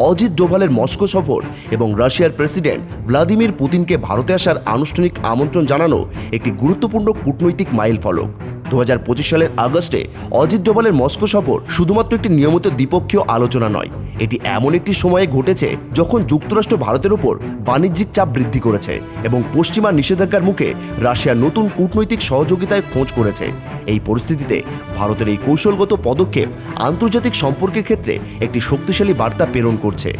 Ajit ডোভালের Moscow সফর এবং রাশিয়ার প্রেসিডেন্ট ভ্লাদিমির পুতিনকে ভারতে আসার আনুষ্ঠানিক আমন্ত্রণ জানানো একটি গুরুত্বপূর্ণ কূটনৈতিক মাইল ফলক দু হাজার পঁচিশ সালের আগস্টে অজিত ডোভালের মস্কো সফর শুধুমাত্র একটি নিয়মিত দ্বিপক্ষীয় আলোচনা নয়, এটি এমন একটি সময়ে ঘটেছে যখন যুক্তরাষ্ট্র ভারতের উপর বাণিজ্যিক চাপ বৃদ্ধি করেছে এবং পশ্চিমা নিষেধাজ্ঞার মুখে রাশিয়া নতুন কূটনৈতিক সহযোগিতায় খোঁজ করেছে। এই পরিস্থিতিতে ভারতের এই কৌশলগত পদক্ষেপ আন্তর্জাতিক সম্পর্কের ক্ষেত্রে একটি শক্তিশালী বার্তা প্রেরণ করছে।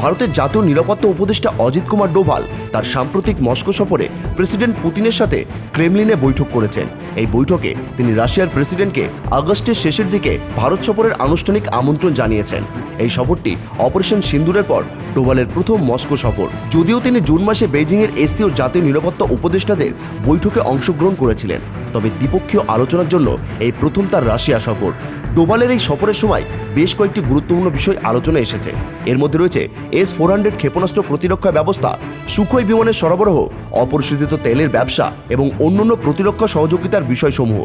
ভারতের জাতীয় নিরাপত্তা উপদেষ্টা অজিত কুমার ডোভাল তার সাম্প্রতিক মস্কো সফরে প্রেসিডেন্ট পুতিনের সাথে ক্রেমলিনে বৈঠক করেছেন। এই বৈঠকে তিনি রাশিয়ার প্রেসিডেন্টকে আগস্টের শেষের দিকে ভারত সফরের আনুষ্ঠানিক আমন্ত্রণ জানিয়েছেন। এই সফরটি অপারেশন সিন্দুরের পর ডোভালের প্রথম মস্কো সফর। যদিও তিনি জুন মাসে বেজিংয়ের এসিও জাতীয় নিরাপত্তা উপদেষ্টাদের বৈঠকে অংশগ্রহণ করেছিলেন, তবে দ্বিপক্ষীয় আলোচনার জন্য এই প্রথম তার রাশিয়া সফর। ডোভালের এই সফরের সময় বেশ কয়েকটি গুরুত্বপূর্ণ বিষয় আলোচনা এসেছে। এর মধ্যে রয়েছে এস ফোর হান্ড্রেড ক্ষেপণাস্ত্র প্রতিরক্ষা ব্যবস্থা, সুখই বিমানের সরবরাহ, অপরিশোধিত তেলের ব্যবসা এবং অন্যান্য প্রতিরক্ষা সহযোগিতার বিষয়সমূহ।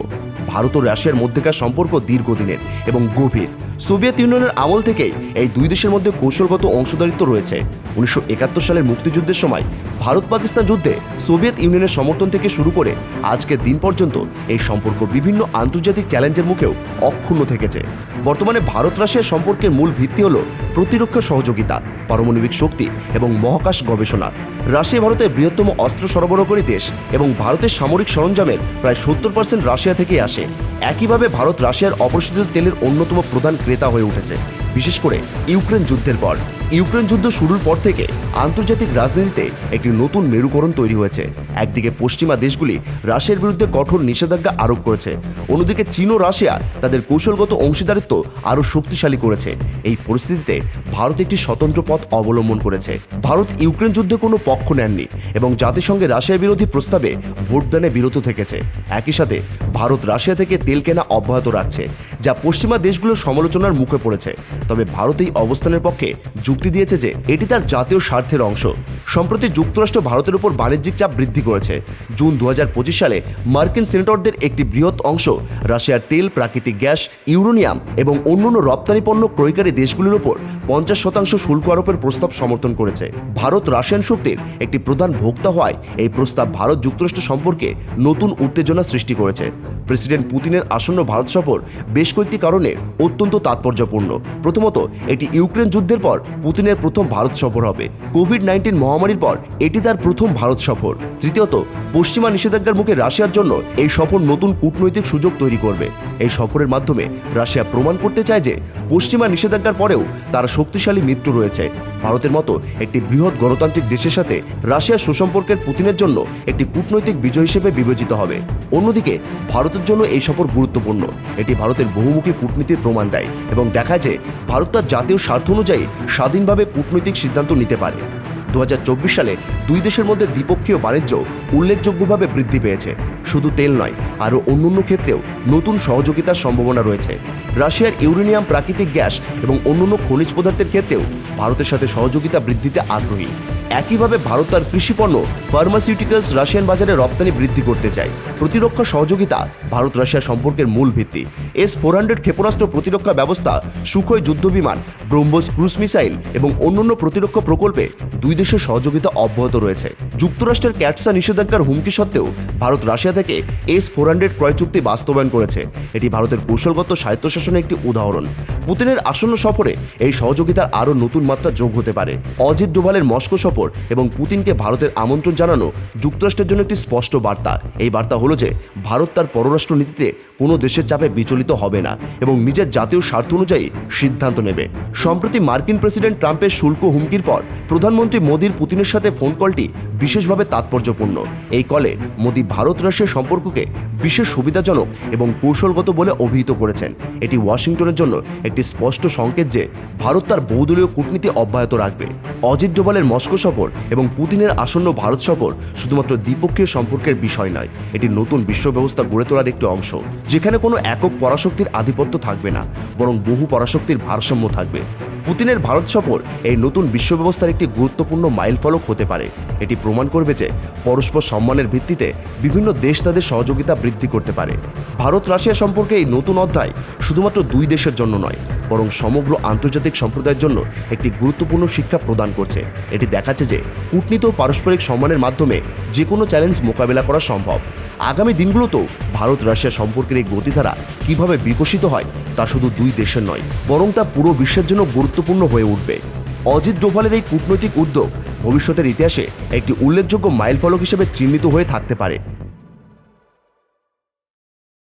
ভারত ও রাশিয়ার মধ্যেকার সম্পর্ক দীর্ঘদিনের এবং গভীর। সোভিয়েত ইউনিয়নের আমল থেকেই এই দুই দেশের মধ্যে কৌশলগত অংশীদারিত্ব রয়েছে। উনিশশো একাত্তর সালের মুক্তিযুদ্ধের সময় ভারত পাকিস্তান যুদ্ধে সোভিয়েত ইউনিয়নের সমর্থন থেকে শুরু করে আজকের দিন পর্যন্ত এই সম্পর্ক বিভিন্ন আন্তর্জাতিক চ্যালেঞ্জের মুখেও অক্ষুণ্ণ থেকেছে। বর্তমানে ভারত রাশিয়া সম্পর্কের মূল ভিত্তি হল প্রতিরক্ষা সহযোগিতা, পারমাণবিক শক্তি এবং মহাকাশ গবেষণা। রাশিয়া ভারতের বৃহত্তম অস্ত্র সরবরাহকারী দেশ এবং ভারতের সামরিক সরঞ্জামের প্রায় সত্তর পার্সেন্ট রাশিয়া থেকেই আসে। একইভাবে ভারত রাশিয়ার অপরিশোধিত তেলের অন্যতম প্রধান ক্রেতা হয়ে উঠেছে, বিশেষ করে ইউক্রেন যুদ্ধের পর। ইউক্রেন যুদ্ধ শুরুর পর থেকে আন্তর্জাতিক রাজনীতিতে একটি নতুন মেরুকরণ তৈরি হয়েছে। একদিকে পশ্চিমা দেশগুলি রাশিয়ার বিরুদ্ধে কঠোর নিষেধাজ্ঞা আরোপ করেছে, অন্যদিকে চীন ও রাশিয়া তাদের কৌশলগত অংশীদারিত্ব আরও শক্তিশালী করেছে। এই পরিস্থিতিতে ভারত একটি স্বতন্ত্র পথ অবলম্বন করেছে। ভারত ইউক্রেন যুদ্ধে কোনো পক্ষ নেননি এবং জাতিসংঘে রাশিয়া বিরোধী প্রস্তাবে ভোটদানে বিরত থেকেছে। একই সাথে ভারত রাশিয়া থেকে তেল কেনা অব্যাহত রাখছে, যা পশ্চিমা দেশগুলোর সমালোচনার মুখে পড়েছে। তবে ভারত এই অবস্থানের পক্ষে যুক্তি দিয়েছে যে এটি তার জাতীয় স্বার্থের অংশ। সম্প্রতি যুক্তরাষ্ট্র ভারতের উপর বাণিজ্যিক চাপ বৃদ্ধি করেছে। জুন দু হাজার পঁচিশ সালে মার্কিন সিনেটরদের একটি বৃহৎ অংশ রাশিয়ার তেল, প্রাকৃতিক গ্যাস, ইউরোনিয়াম এবং অন্যান্য রপ্তানি পণ্য ক্রয়কারী দেশগুলির উপর পঞ্চাশ শতাংশ শুল্ক আরোপের প্রস্তাব সমর্থন করেছে। ভারত রাশিয়ান শক্তির একটি প্রধান ভোক্তা হওয়ায় এই প্রস্তাব ভারত যুক্তরাষ্ট্র সম্পর্কে নতুন উত্তেজনা সৃষ্টি করেছে। প্রেসিডেন্ট পুতিনের আসন্ন ভারত সফর বেশ কয়েকটি কারণে অত্যন্ত তাৎপর্যপূর্ণ। প্রথমত, এটি ইউক্রেন যুদ্ধের পর পুতিনের প্রথম ভারত সফর হবে। কোভিড নাইন্টিন মহামারীর পর এটি তার প্রথম ভারত সফর। তৃতীয়ত, পশ্চিমা নিষেধাজ্ঞার মুখে রাশিয়ার জন্য এই সফর নতুন কূটনৈতিক সুযোগ তৈরি করবে। এই সফরের মাধ্যমে রাশিয়া প্রমাণ করতে চায় যে পশ্চিমা নিষেধাজ্ঞার পরেও তার শক্তিশালী মিত্র রয়েছে। ভারতের মতো একটি বৃহৎ গণতান্ত্রিক দেশের সাথে রাশিয়ার সুসম্পর্কের পুতিনের জন্য একটি কূটনৈতিক বিজয় হিসেবে বিবেচিত হবে। অন্যদিকে, ভারতের জন্য এই সফর গুরুত্বপূর্ণ। এটি ভারতের বহুমুখী কূটনীতির প্রমাণ দেয় এবং দেখায় যে ভারত তার জাতীয় স্বার্থ অনুযায়ী স্বাধীনভাবে কূটনৈতিক সিদ্ধান্ত নিতে পারে। দু হাজার চব্বিশ সালে দুই দেশের মধ্যে দ্বিপক্ষীয় বাণিজ্য উল্লেখযোগ্যভাবে বৃদ্ধি পেয়েছে। শুধু তেল নয়, আরও অন্যান্য ক্ষেত্রেও নতুন সহযোগিতার সম্ভাবনা রয়েছে। রাশিয়ার ইউরেনিয়াম প্রাকৃতিক গ্যাস এবং অন্যান্য খনিজ পদার্থের ক্ষেত্রেও ভারতের সাথে সহযোগিতা বৃদ্ধিতে আগ্রহী। একইভাবে ভারত তার কৃষিপণ্য ফার্মাসিউটিক্যালস রাশিয়ান বাজারে রপ্তানি বৃদ্ধি করতে চায়। প্রতিরক্ষা সহযোগিতা ভারত রাশিয়া সম্পর্কের মূল ভিত্তি। এস ফোর হান্ড্রেড ক্ষেপণাস্ত্র প্রতিরক্ষা ব্যবস্থা সুখই যুদ্ধবিমান ব্রহ্মোস ক্রুজ মিসাইল এবং অন্যান্য প্রতিরক্ষা প্রকল্পে দুই দেশের সহযোগিতা অব্যাহত রয়েছে। যুক্তরাষ্ট্রের ক্যাটসা নিষেধাজ্ঞার হুমকি সত্ত্বেও ভারত রাশিয়া থেকে এস ফোর হান্ড্রেড ক্রয় চুক্তি বাস্তবায়ন করেছে। এটি ভারতের কৌশলগত স্বায়ত্তশাসনের একটি উদাহরণ। পুতিনের আসন্ন সফরে এই সহযোগিতার আরও নতুন মাত্রা যোগ হতে পারে। অজিত ডোভালের মস্কো সফর এবং পুতিনকে ভারতের আমন্ত্রণ জানানো যুক্তরাষ্ট্রের জন্য একটি স্পষ্ট বার্তা। এই বার্তা হলো যে, ভারত তার পররাষ্ট্র নীতিতে কোনো দেশের চাপে বিচলিত হবে না এবং নিজের জাতীয় স্বার্থ অনুযায়ী সিদ্ধান্ত নেবে। সম্প্রতি মার্কিন প্রেসিডেন্ট ট্রাম্পের শুল্ক হুমকির পর প্রধানমন্ত্রী মোদীর পুতিনের সাথে ফোন কলটি বিশেষভাবে তাৎপর্যপূর্ণ। এই কলে মোদী ভারত রাশিয়ার সম্পর্ককে বিশেষ সুবিধাজনক এবং কৌশলগত বলে অভিহিত করেছেন। এটি ওয়াশিংটনের জন্য একটি স্পষ্ট সংকেত যে ভারত তার বহুদলীয় কূটনীতি অব্যাহত রাখবে। অজিত ডোভালের মস্কো সফর এবং পুতিনের আসন্ন ভারত সফর শুধুমাত্র দ্বিপক্ষীয় সম্পর্কের বিষয় নয়, এটি নতুন বিশ্ব ব্যবস্থা গড়ে তোলার একটি অংশ। যেখানে কোনো একক পরাশক্তির আধিপত্য থাকবে না, বরং বহু পরাশক্তির ভারসাম্য থাকবে। পুতিনের ভারত সফর এই নতুন বিশ্ব ব্যবস্থার একটি গুরুত্বপূর্ণ মাইলফলক হতে পারে। এটি প্রমাণ করবে যে পরস্পর সম্মানের ভিত্তিতে বিভিন্ন দেশ তাদের সহযোগিতা বৃদ্ধি করতে পারে। ভারত রাশিয়া সম্পর্কে এই নতুন অধ্যায় শুধুমাত্র দুই দেশের জন্য নয় বরং সমগ্র আন্তর্জাতিক সম্প্রদায়ের জন্য একটি গুরুত্বপূর্ণ শিক্ষা প্রদান করছে। এটি দেখাচ্ছে যে কূটনীতি ও পারস্পরিক সম্মানের মাধ্যমে যে কোনো চ্যালেঞ্জ মোকাবেলা করা সম্ভব। আগামী দিনগুলোতেও ভারত রাশিয়া সম্পর্কের এই গতিধারা কীভাবে বিকশিত হয় তা শুধু দুই দেশের নয়, বরং তা পুরো বিশ্বের জন্য গুরুত্বপূর্ণ হয়ে উঠবে। অজিত ডোভালের এই কূটনৈতিক উদ্যোগ ভবিষ্যতের ইতিহাসে একটি উল্লেখযোগ্য মাইলফলক হিসেবে চিহ্নিত হয়ে থাকতে পারে।